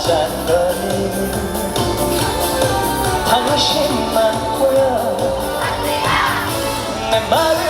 반짝거리 당신만 보여 내 말을